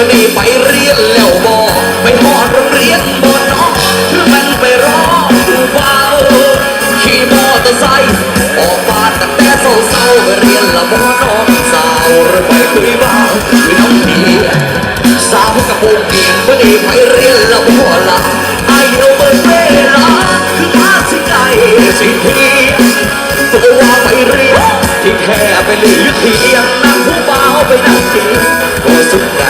มื่อนี้ไปเรียนแล้วบอกไปหอดโรงเรียนบอน้องหรือมันไปรอผู้เบาขี่มอเตอร์ไซค์ออกบ้านตั้งแต่เศร้าๆเรียนละบอน้องสาวหรือไปคุยบ้างไม่ต้องเมียสาวกับวงเมียมื่อนี้ไปเรียนละบอละไอ้เอนเบิร์เวลาคือมาสิไกลสิที ไปเลือกเพียงนั่งผู้เบาไปนั่งเสียโอ้สุดกั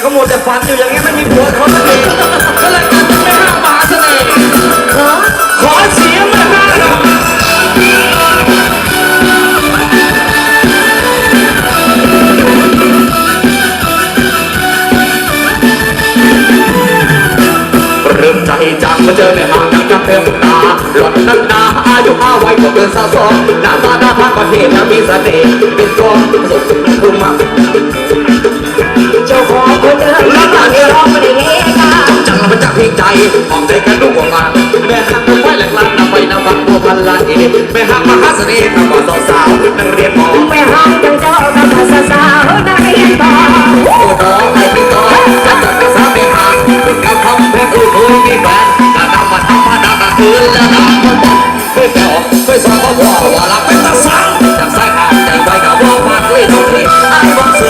เขาหมดแต่ฟันอยู่อย่างเงี้ยไม่มีผัวเขาสักทีก็เลยกลายเป็นแม่ห้างมหาเสน่ห์ขอขอเสียงม่ห้างเริ่มใจจากมาเจอแม่หางนักกับเพลงนาหลอดนักนาอายุห้าวัยก็เกินสะสมหน้าตาหน้าทางประเทศมีเสน่ห์เป็นกองสุดสุดคุ้มมาก คนเดิมแล้วจากที่ร้องไม่ได้เฮาจัจากพี่ใจหอมใจกันลูกออกมาแม่หักไวแหลกลักนำไปนำบักบัวพลานเอแม่หักมหาสน่ห์นำบ่สาวสาวนักเรียนมอแม่หักจัเจ้านำบ่สสาวนักเรียนมอโอ้ดอไอพี่ดอกจังจัสาวเป็นางเป็นกำคำแพ้อุ้ยเอ้ยมีแฟนกระำมาทำมาดำมาคืนแล้วนำมาบอกเคยแก่ออกเคยาวว่าวาว่ารักเป็นตาสาวจังสายขาดใวกับว่ามาด้วยดอกเทไอังเสือ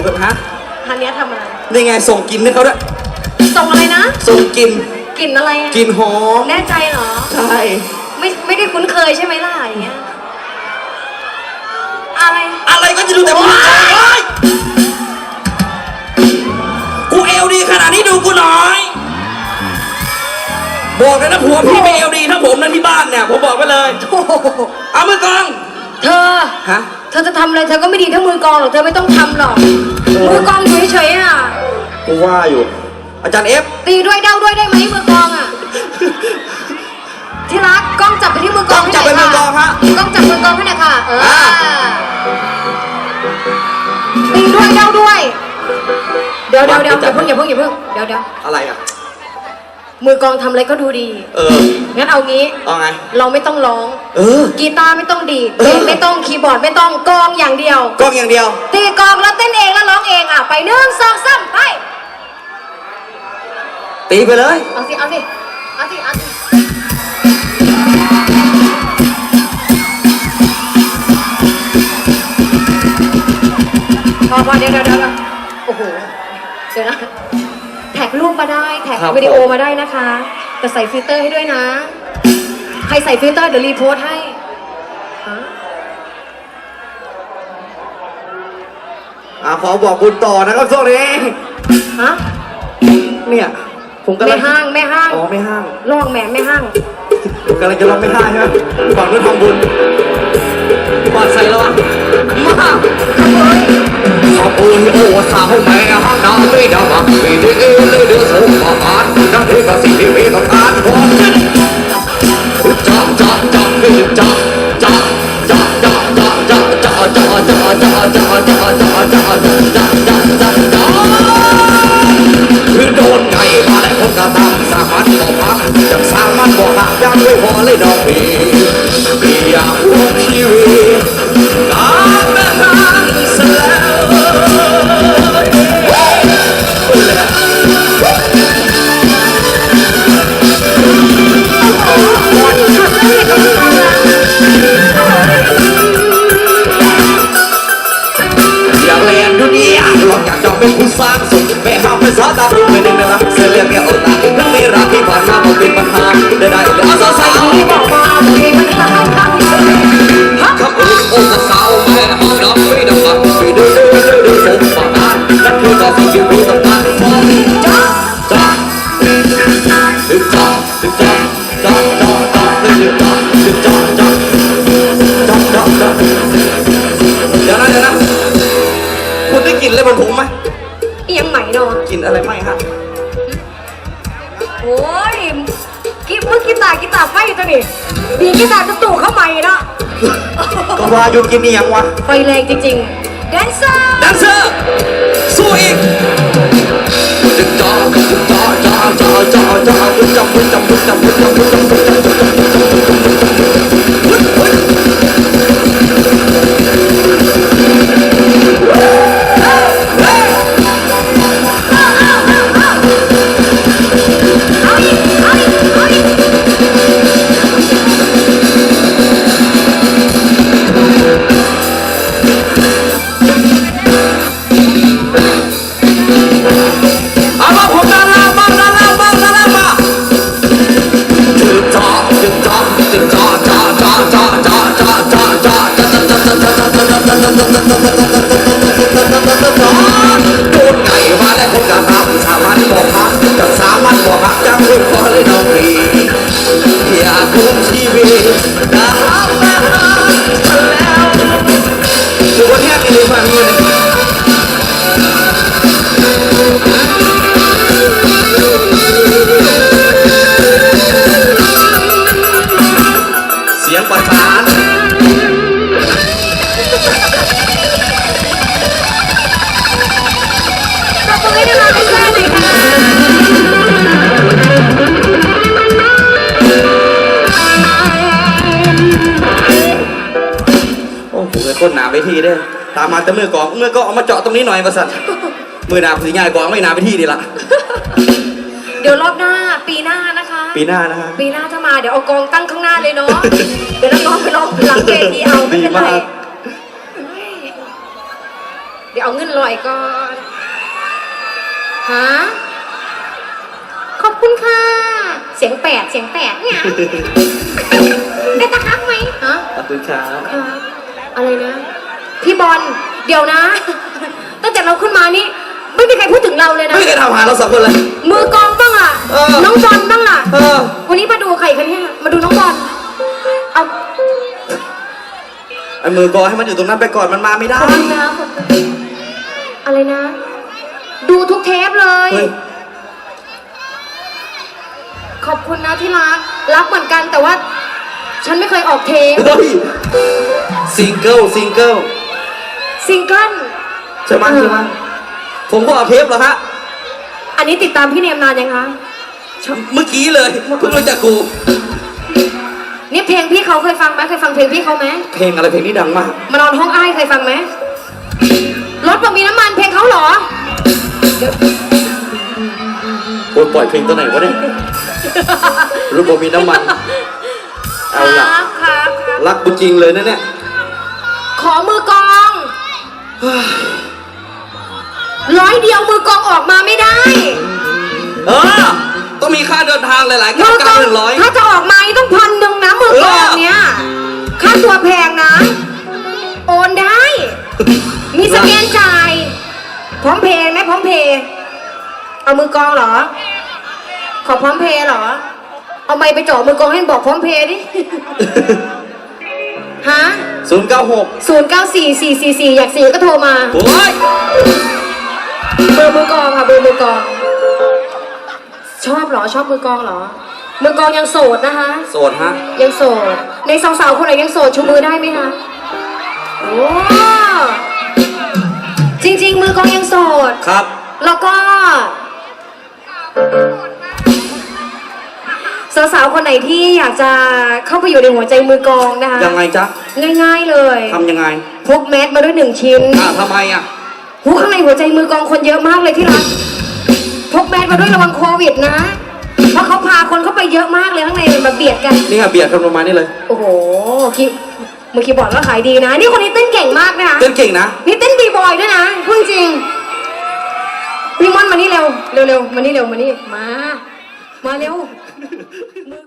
กูกับฮะฮันเนี้ยทำอะไรนี่ไงส่งกินให้เขาด้วยส่งอะไรนะส่งกินกลิ่นอะไรอะกินหอมแน่ใจเหรอ ใช่ไม่ไม่ได้คุ้นเคยใช่ไหมล่ะอย่างเงี้ย อะไร อะไรก็จะดูแต่มึงเอ้ยกูเอวดีขนาดนี้ดูกูหน่อยบอกเลยนะผัวพี่ไม่เอวดีทั้งผมนะที่บ้านเนี่ยผมบอกไปเลยโอ้โหเอามือกองเธอฮะ เธอจะทำอะไรเธอก็ไม่ดีเท่ามือกลองหรอก เธอไม่ต้องทำหรอก มือกลองอยู่เฉยๆอะ กูว่าอยู่ อาจารย์เอฟตีด้วยเด้าด้วยได้ไหมมือกลองอะ ที่รักกล้องจับไปที่มือกลองกล้องจับไปให้หน่ยมือกลองฮะกล้องจับมือกลองให้หน่อยค่ะ เอออ่าตีด้วยเด้าด้วย เดี๋ยวเดี๋ยวเดี๋ยวอย่าเพิ่งอย่าเพิ่งอย่าเพิ่งเดี๋ยวเดี๋ยวอะไรอะ มือกลองทำอะไรก็ดูดี เอองั้นเอางี้ เอาไง เราไม่ต้องร้อง เออ กีตาร์ไม่ต้องดีดเออเพลงไม่ต้องคีย์บอร์ดไม่ต้องกลองอย่างเดียว กล้องอย่างเดียว ตีกลองแล้วเต้นเองแล้วร้องเองอะ ไปหนึ่งสองสามไป ตีไปเลย เอาสิ เอาสิ เอาสิ เอาสิ พอพอเดี๋ยวเดี๋ยวเดี๋ยวโอ้โห เดี๋ยวนะแท็กรูปมาได้ แท็กครับวิดีโอมาได้นะคะ แต่ใส่ฟิลเตอร์ให้ด้วยนะ ใครใส่ฟิลเตอร์เดี๋ยวรีโพสต์ให้ฮะอ่าขอบอกบุญต่อนะครับช่วงนี้ฮะเนี่ย ผมกำลัแม่งห้างแม่ห้างอ๋อไม่ห้างลองแม่แม่ห้างผมกำลังจะลองไม่ห้างใช่ไหมฝั่งนู้นทำบุญบอดใส่แล้วอะมาขอบคุณโอ้สาวแม่ห้างน้ำไม่ดำอะมีดีเอเลยเ ôn ô sao mẹ đã mới đã mặc vì đi yêu lấy đứa số mà bán đang thế và xin đi về nó ăn con chọn chọn chọn chọn าหยุดกินนี่ยังวะไฟแรงจริงๆ แดนเซอร์แดนเซอร์สู้อีกดึกจ้าดึกจ้าจ้าจ้าจ้าจ้า จะสามัญบอกหักจังเลยขอเลยน้องพี่อยากคุ้มชีวิต โอ้โหเลยก้นหนาไปที่เด้อตามมาแต่มือกองมือก็เอามาเจาะตรงนี้หน่อยประสันมือหนาผีง่ายกองไม่หนาไปที่ดีละเดี๋ยวรอบหน้าปีหน้านะคะ ปีหน้านะฮะปีหน้าถ้ามาเดี๋ยวเอากองตั้งข้างหน้าเลยเนาะเดี๋ยวน้องๆไปร้องหลังเวทีเอาไม่เป็นไรดีมากเดี๋ยวดี๋ยวเอาเงินลอยก่อนฮะขอบคุณค่ะ เสียงแปดเสียงแปดเนี่ยได้ตะคักไหมฮะขอบคุณครับค่ะ อะไรนะพี่บอลเดี๋ยวนะ ตั้งแต่เราขึ้นมานี่ไม่มีใครพูดถึงเราเลยนะ ไม่เคยทำหาเราสองคนเลย มือกลองบ้างล่ะ เออ น้องบอลบ้างล่ะ เออ วันนี้มาดูใครกันเนี่ยมาดูน้องบอลเอาไอ้มือกอให้มันอยู่ตรงนั้นไปก่อนมันมาไม่ได้ ขอบคุณนะขอบคุณอะไรนะ ดูทุกเทปเลย เฮ้ย ขอบคุณนะที่รักรักเหมือนกันแต่ว่า ฉันไม่เคยออกเทปเฮ้ยซิงเกิลซิงเกิลซิงเกิลใช่ไหมเออใช่ไหมผมก็เอาเทปเหรอฮะ อันนี้ติดตามพี่เนมนานยังคะ เมื่อกี้เลยเพิ่งรู้จักกู นี่เพลงพี่เขาเคยฟังไหมเคยฟังเพลงพี่เขาไหมเพลงอะไรเพลงนี้ดังมาก มานอนห้องอ้ายเคยฟังไหมรถบอกมีน้ำมันเพลงเขาเหรอ โอ้ยปล่อยเพลงตัวไหนวะเนี่ย รูปบมีน้ำมัน เอาคละรับครับครับรักกูจริงเลยนะเนี่ย ขอมือกลอง ร้อยเดียวมือกลองออกมาไม่ได้ เออ ต้องมีค่าเดินทางหลายๆมืเก้าอกลเก้าองหนึ่งร้อย ถ้าจะออกมานี่ต้องพันหนึ่งนะมือกลองเนี้ยค่าตัวแพงนะ โอนได้ มีสแกนจ่ายพร้อมเพย์ไหมพร้อมเพย์เอามือกลองเหรอ ขอพร้อมเพย์เหรอ เอาไม้ไปจ่อมือกลองให้บอกพร้อมเพย์ดิ ฮะศูนย์เก้าหกศูนย์เก้าสี่สี่สี่สี่อยากสี่ก็โทรมา โอ้ยเบอร์มือกลองค่ะเบอร์มือกลอง ชอบเหรอชอบมือกลองเหรอ มือกลองยังโสดนะคะ โสดฮะ ยังโสด ในสาวๆคนไหนยังโสดชูมือได้ไหมคะโอ้จริง ๆ มือกลองยังโสด ครับ แล้วก็ สาวๆคนไหนที่อยากจะเข้าไปอยู่ในหัวใจมือกลองนะคะ ยังไงจ๊ะง่าย ๆเลยทำยังไงพกแมสมาด้วยหนึ่งชิ้นอ่าทำไมอะหูข้างในหัวใจมือกองคนเยอะมากเลยที่รักพกแมสมาด้วยระวังโควิดนะ เพราะเขาพาคนเข้าไปเยอะมากเลยข้างในมาเบียดกัน นี่ค่ะเบียดกันประมาณนี้เลย โอ้โหคีมือคีย์บอร์ดก็ขายดีนะ นี่คนนี้เต้นเก่งมากนะคะเต้นเก่งนะ นี่เต้นบีบอยด้วยนะพูดจริงพี่ม่อนมานี่เร็ว เร็วๆมานี่เร็ว มานี่ มา มาเร็ว look